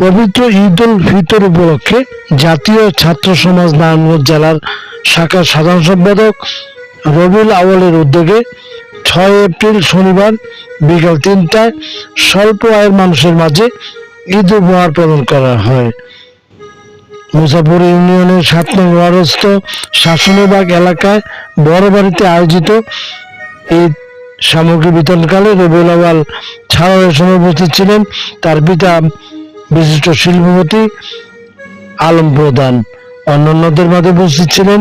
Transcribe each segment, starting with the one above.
পবিত্র ঈদ উল ফিতর উপলক্ষে জাতীয় ছাত্র সমাজ নারায়ণগঞ্জ জেলার শাখার সাধারণ সম্পাদক রবিউল আওয়ালের উদ্যোগে ছয় এপ্রিল শনিবার বিকাল তিনটায় স্বল্প আয়ের মানুষের মাঝে ঈদ উপহার প্রদান করা হয়। মুসাফর ইউনিয়নের সাত নং ওয়ারস্থ শাসনবাগ এলাকায় বড় বাড়িতে আয়োজিত এই সামগ্রী বিতরণকালে রবিউল আওয়াল ছাড়াও সময় উপস্থিত ছিলেন। তার পিতা বিশিষ্ট শিল্পপতি আলম প্রধান। অন্যান্যদের মাঝে উপস্থিত ছিলেন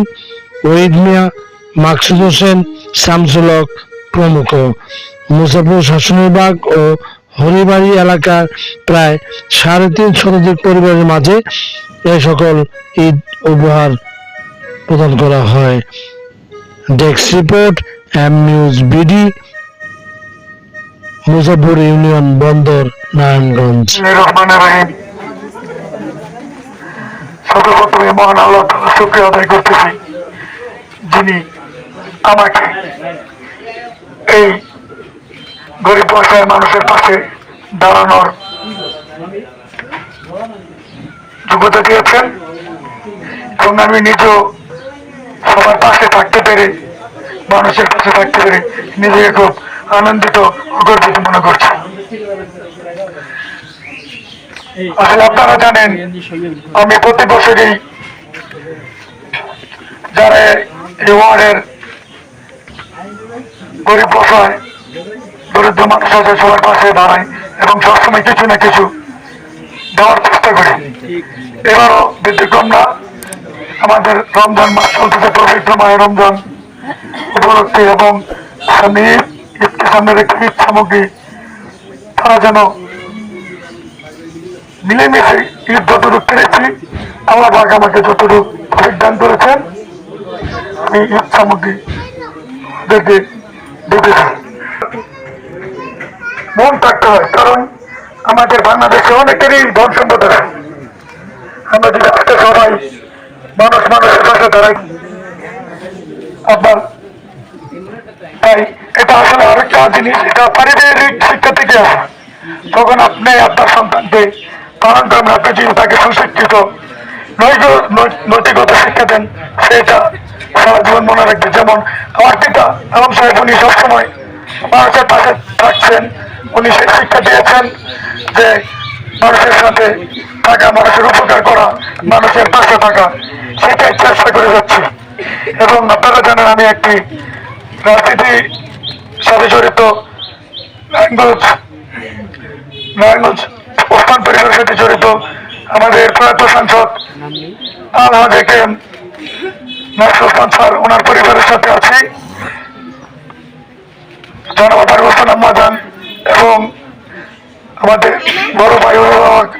ওহিদ মিয়া, মাকসুদ হোসেন, শামসুল হক প্রমুখ। মুসাফর শাসনবাগ ও হরিবাড়ি এলাকার প্রায় সাড়ে তিন শতাধিক পরিবারের মাঝে এ সকল ঈদ উপহার প্রদান করা হয়। Desk report, M News BD Muzaffar union Bandar. Narayanganj. মহান আল্লাহ তাআলার আদায় করতেছি যিনি আমাকে এই গরিব পর্যায়ের মানুষের পাশে দাঁড়ানোর যোগ্যতা দিয়েছেন এবং আমি নিজেও সবার পাশে থাকতে পেরে, মানুষের পাশে থাকতে পেরে নিজেকে খুব আনন্দিত গর্বিত মনে করছি। আসলে আপনারা জানেন, আমি প্রতি বছরই যারা এই ওয়ার্ডের গরিব বসায়, দরিদ্র মানুষ আছে, সবার পাশে দাঁড়াই এবং সবসময় কিছু না কিছু দেওয়ার চেষ্টা করি। এবারও ব্যতিক্রম না, আমাদের রমজান মাস চলতেছে, পবিত্র মায়ের রমজান উপলক্ষে এবং সামনে সামনে রেখে সামগ্রী, তারা যেন মিলেমিশে যতটুকু পেরেছি, আল্লাহ পাক আমাকে যতটুকু দান করেছেন, আমি সামগ্রী দেখে দেখেছি মন থাকতে হয়, কারণ আমাদের বাংলাদেশে অনেকেরই ধন সম্পদ আছে। আমরা যদি আজকে সবাই মানুষ মানুষের পাশে দাঁড়াই। আপনার তাই এটা আসলে আরেকটা জিনিস, এটা পারিবারিক শিক্ষা থেকে আসে। তখন আপনি আপনার সন্তানকে করেন আপনি যদি তাকে সুশিক্ষিত নৈতিকতা শিক্ষা দেন। সেটা সারা জীবন মনে রাখবে। যেমন আমার পিতা আলম সাহেব, উনি সবসময় মানুষের পাশে থাকছেন। উনি সেই শিক্ষা দিয়েছেন যে মানুষের সাথে থাকা, মানুষের উপকার করা, মানুষের পাশে থাকা সেটাই চেষ্টা করে যাচ্ছি। এবং আপনারা জানেন, আমি একটি রাজনীতির সাথে জড়িত। নারায়ণগঞ্জ নারায়ণগঞ্জ ওসমান পরিবারের সাথে জড়িত আমাদের প্রয়াত সাংসদ আলহাজ স্যার, ওনার পরিবারের সাথে আছি। জনবাদার হোসেন আম্মাজান এবং আমাদের বড় ভাই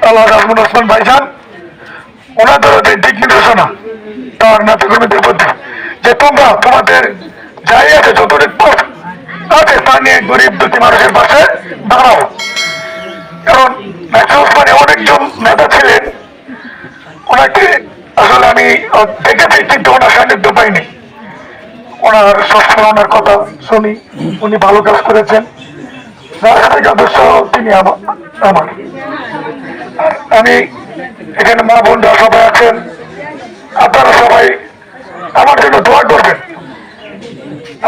আল্লাহ আজমুল ওসমান ভাইজান ওনাদেরও যে দিক নির্দেশনা, তার নাতিকর্মীদের প্রতি যে তোমরা তোমাদের যাই আছে যতটুকু আছে তা নিয়ে গরিব দুটি মানুষের পাশে দাঁড়াও। কারণ এমন একজন নেতা ছিলেন। ওনাকে আসলে আমি দেখেছি, কিন্তু ওনার সান্নিধ্য পাইনি। ওনার সবসময় ওনার কথা শুনি, উনি ভালো কাজ করেছেন। তিনি আমার। আমি এখানে মা বোনরা সবাই আছেন। আপনারা সবাই আমার জন্য দোয়া করবেন।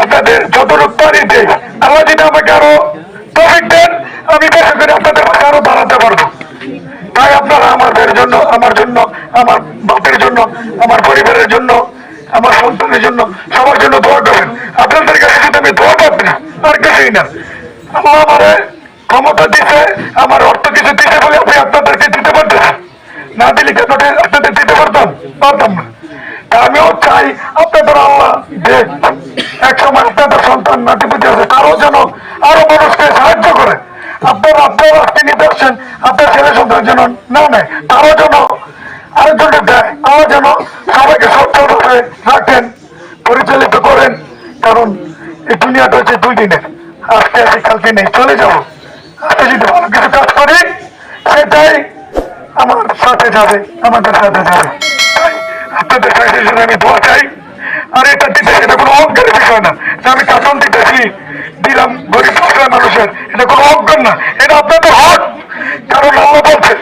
আপনাদের যতটুকু পারি দেই আল্লাহ যদি আমাকে আরও দেন, আমি বেশি করে আপনাদের পাশে আরও দাঁড়াতে পারব তাই আপনারা জন্য, আমার জন্য, আমার বাপের জন্য, আমার পরিবারের জন্য, আমার সন্তানের জন্য, সবার জন্য দোয়া করবেন আপনাদের কাছে যদি আমি দোয়া পাবি না, আর কিছুই না। আমার ক্ষমতা দিছে, আমার অর্থ কিছু দিছে বলে আপনি আপনাদেরকে দিতে পারতেছেন। না দিলে কেন আপনাদের দিতে পারতাম? পারতাম না। আমিও চাই আপনাদের আল্লাহ যে এক সময় আপনাদের সন্তান নাতিপুতি আছে, তারাও যেন আরও মানুষকে সাহায্য করে। আপনার আপনার আজকে নিদর্শন, আপনার ছেলে সন্তান যেন না নেয়, তারাও যেন আরেকজনকে দেয়, তারাও যেন সবাইকে সচ্ছলভাবে রাখেন, পরিচালিত করেন, কারণ এই দুনিয়াটা হচ্ছে দুই দিনের। আজকে আছি কালকে নেই, চলে যাব। আজকে যদি ভালো কিছু কাজ করি, সেটাই আমার সাথে যাবে, আমাদের সাথে যাবে। আপনাদের জন্য আমি দোয়া চাই। আর এটা দিতে এটা কোনো অজ্ঞানের বিষয় না, যে আমি কাতন দিতেছি দিলাম গরিব অসহায় মানুষের এটা কোনো অজ্ঞান না এটা আপনাদের হক। কারণ আল্লাহ বলছে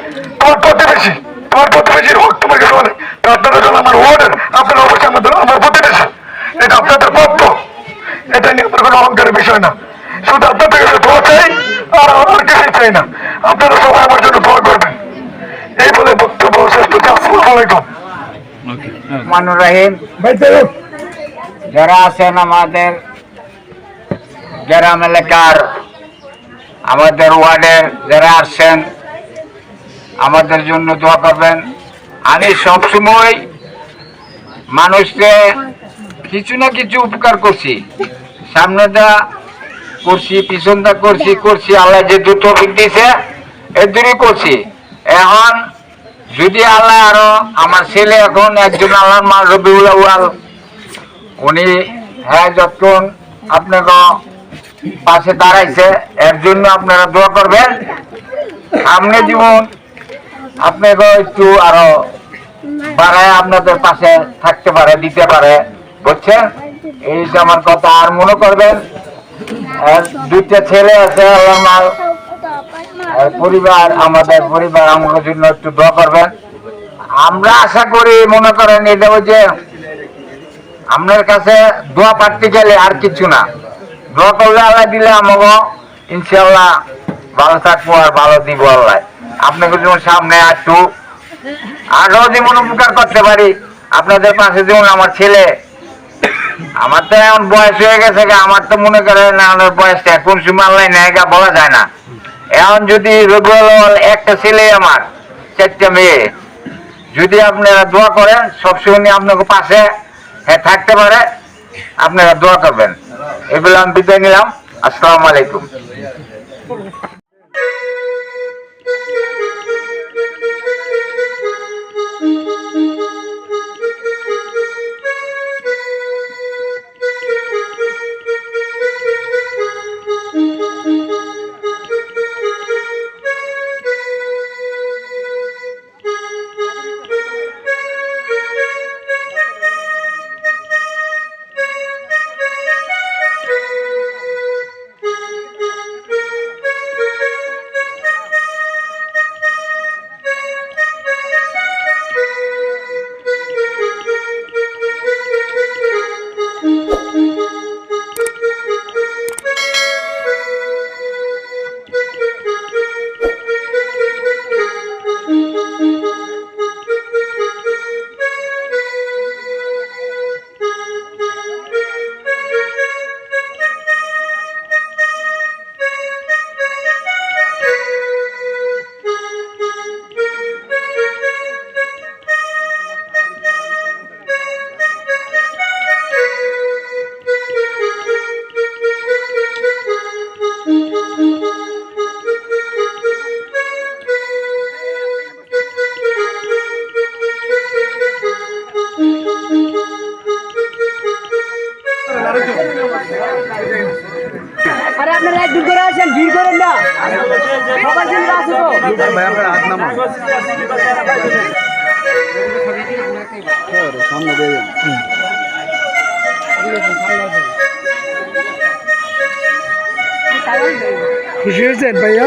তোমার প্রতিবেশী তোমার প্রতিবেশীর হক তোমার কাছে বলে তো আপনারা যখন আমার ওয়ার্ডের আপনারা অবশ্যই আমাদের আমার প্রতিবেশী। এটা আপনাদের প্রাপ্য। এটা নিয়ে আমার কোনো অহংকারের বিষয় না। শুধু আপনাদের কাছে দোয়া চাই আর আমার কিছুই চাই না। আপনারা সবাই আমার জন্য দোয়া করবেন। এই বলে বক্তব্য শেষ করছি। আসসালামু আলাইকুম। মানুর রাহিম যারা আছেন আমাদের গ্রাম এলাকার আমাদের ওয়ার্ডের যারা আসছেন, আমাদের জন্য দোয়া করবেন। আমি সবসময় মানুষকে কিছু না কিছু উপকার করছি। সামনেটা করছি পিছনটা করছি করছি, আল্লাহ যে দুটো দিয়েছে এর দূরই করছি। এখন যদি আল্লাহ আরও আমার ছেলে এখন একজন আল্লাহর মা রবিউল উনি হ্যাঁ যতক্ষণ আপনাকে পাশে দাঁড়াইছে, এর জন্য আপনারা দোয়া করবেন। সামনে জীবন আপনাকে একটু আরও বাড়ায় আপনাদের পাশে থাকতে পারে, দিতে পারে, বুঝছেন? এইটা আমার কথা, আর মনে করবেন দুইটা ছেলে আছে আর পরিবার, আমাদের পরিবার, আমাদের জন্য একটু দোয়া করবেন। আমরা আশা করি, মনে করেন এটা ওই যে আপনার কাছে দোয়া পাঠতে গেলে আর কিছু না। দোয়া করলে আল্লাহ দিলে আমাকে ইনশাল্লাহ ভালো থাকব আর ভালো দিব আল্লাহ। আপনাকে যেমন সামনে একটু আরও যেমন উপকার করতে পারি, আপনাদের পাশে যেমন আমার ছেলে, আমার তো এখন বয়স হয়ে গেছে আমার তো মনে করেন আমার বয়সটা কোন সময় আল্লাহ নেয় বলা যায় না। এখন যদি রবিউল একটা ছেলে আমার, চারটা মেয়ে, যদি আপনারা দোয়া করেন, সবসময় আপনাকে পাশে হ্যাঁ থাকতে পারে, আপনারা দোয়া করবেন। এগুলো আমি বিদায় নিলাম। আসসালামু আলাইকুম। আরে আপনারা একদিন করে আসেন ভিড় করেন না। সবার জন্য আছে তো খুশি হয়েছেন ভাইয়া?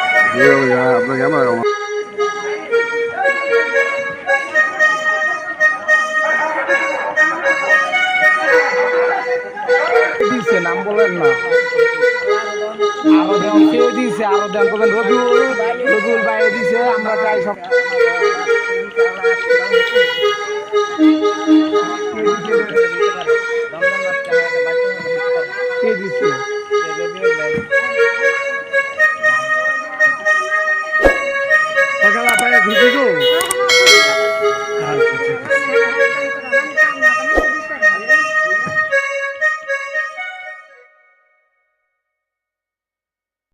আপনার কেমন দিছে নাম বলেন না। আরও দেন কেউ দিছে, আরও দেন, বলেন, রবিউল রবিউল দিছে, আমরা চাই সব। কে দিছে? Olha lá, pai, é comigo.